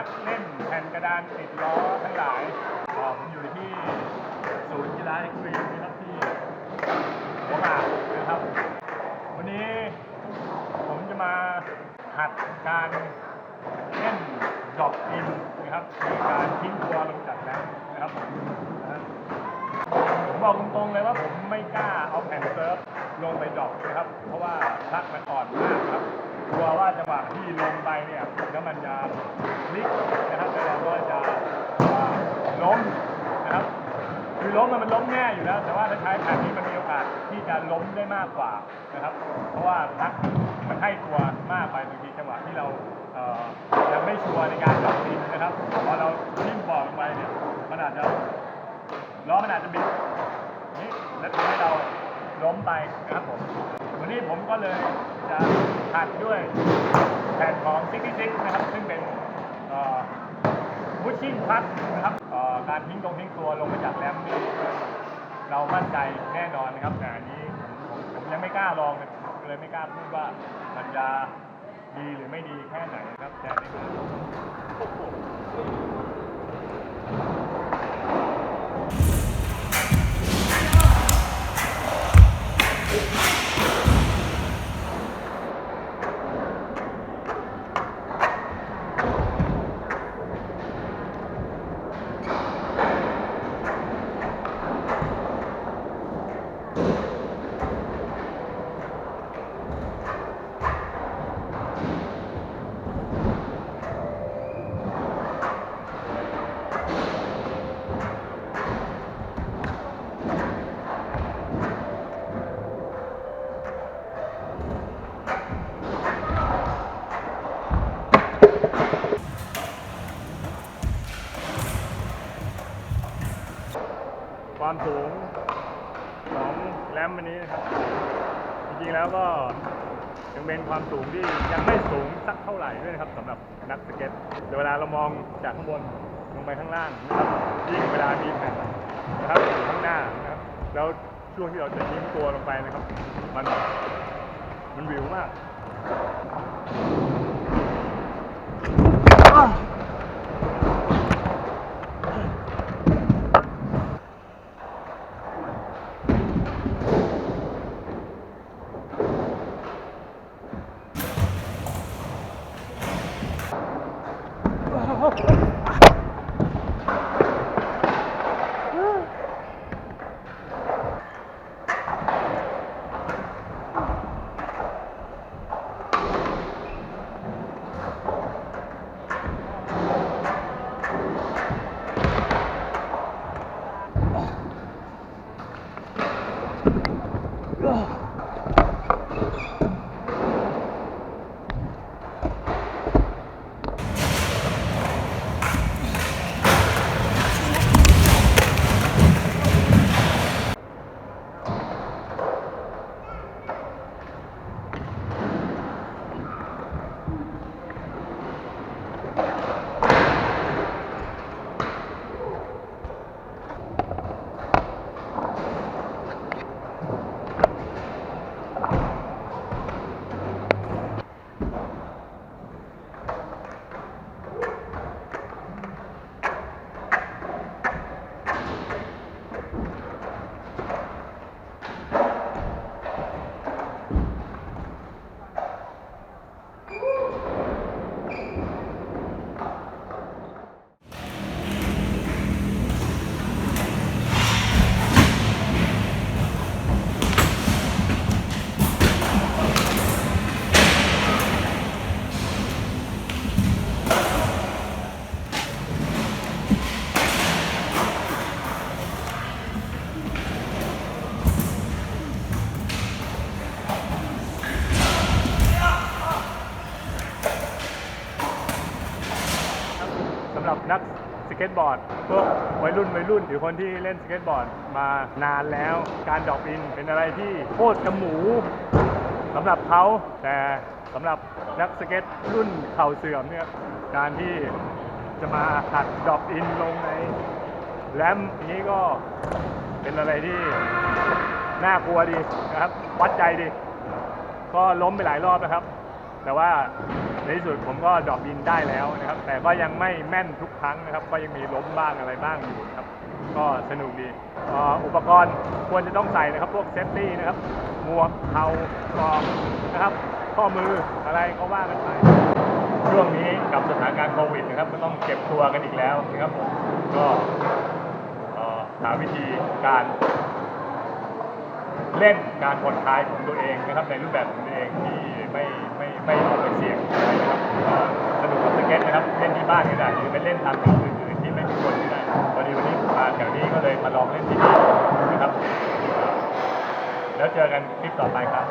นักเล่นแผ่นกระดานติดล้อทั้งหลายอ๋อผมอยู่ที่ศูนย์กีฬาเอ็กซ์ตรีมนะครับที่หัวหมากนะครับ วันนี้ผมจะมาหัดการเล่นดอกอินนะครับในการทิ้งตัวลงจักนนะครับผมบอกตรงๆเลยว่าผมไม่กล้าเอาแผ่นเซิร์ฟลงไปดอกนะครับ เพราะว่าพักมันอ่อนมากครับกลัวว่าจะงหวะที่ลงไปเนี่ยแล้วมันจะ พลิกนะครับแล้วเราก็จะล้มนะครับคือล้มมันมันล้มแน่อยู่แล้ว แต่ว่าถ้าใช้แผ่นนี้มันมีโอกาสที่จะล้มได้มากกว่านะครับ เพราะว่าทักมันให้ตัวมากไปบางทีจังหวะที่เรายังไม่ชัวร์ในการจับดินนะครับพอเราทิ้งบอลลงไปเนี่ยมันอาจจะล้อมันอาจจะบิดนี่แล้วทำให้เราล้มไปนะครับผมวันนี้ผมก็เลยจะหัดด้วยแผ่นของ66นะครับ ซึ่งเป็น ก็พุชชิ่งพัดนะครับการทิ้งตรงทิ้งตัวลงมาจากแรมนี่เรามั่นใจแน่นอนนะครับแต่อันนี้ผมผมยังไม่กล้าลองเลยไม่กล้าพูดว่ามันจะดีหรือไม่ดีแค่ไหนนะครับแต่ใน ความสูงของแรมอันนี้นะครับ จริงๆแล้วก็ยังเป็นความสูงที่ยังไม่สูงสักเท่าไหร่ด้วยนะครับสำหรับนักสเก็ตแต่เวลาเรามองจากข้างบนลงไปข้างล่างนะครับยิ่งเวลามีแผ่นนะครับอยู่ข้างหน้านะครับแล้วช่วงที่เราจะยิ้มตัวลงไปนะครับ มันมันวิวมากำหรับนักสเก็ตบอร์ดพวกวัยรุ่นวัยรุ่นหรือคนที่เล่นสเก็ตบอร์ดมานานแล้ว การดรอปอินเป็นอะไรที่โคตรกระหมูสำหรับเขาแต่สำหรับนักสเก็ตรุ่นเข่าเสื่อมเนี่ยการที่จะมาหัดดรอปอินลงในแรมนี้ก็เป็นอะไรที่น่ากลัวดีนะครับ วัดใจดี ก็ล้มไปหลายรอบนะครับ แต่ว่า ในที่สุดผมก็ดรอปบินได้แล้วนะครับ แต่ก็ยังไม่แม่นทุกครั้งนะครับ ก็ยังมีล้มบ้างอะไรบ้างอยู่ครับ ก็สนุกดีอ,อุปกรณ์ควรจะต้องใส่นะครับ พวกเซฟตี้นะครับ หมวกเข่ากรอบนะครับ ข้อมืออะไรก็ว่ากันไปช่วงนี้กับสถานการณ์โควิดนะครับก็ต้องเก็บตัวกันอีกแล้วนะครับผมก็หาวิธีการ เล่นการผ่อนคลายของตัวเองนะครับในรูปแบบของตัวเองที่ไม่ไม่ไม่เอาไปเสี่ยงอะไรนะครับก็สนุกกับสเก็ตนะครับเล่นที่บ้านก็ได้หรือไปเล่นตามที่อื่นๆที่ไม่มีคนก็ได้พอดีวันนี้มาแถวนี้ก็เลยมาลองเล่นที่นี่นะครับ แล้วเจอกันคลิปต่อไปครับ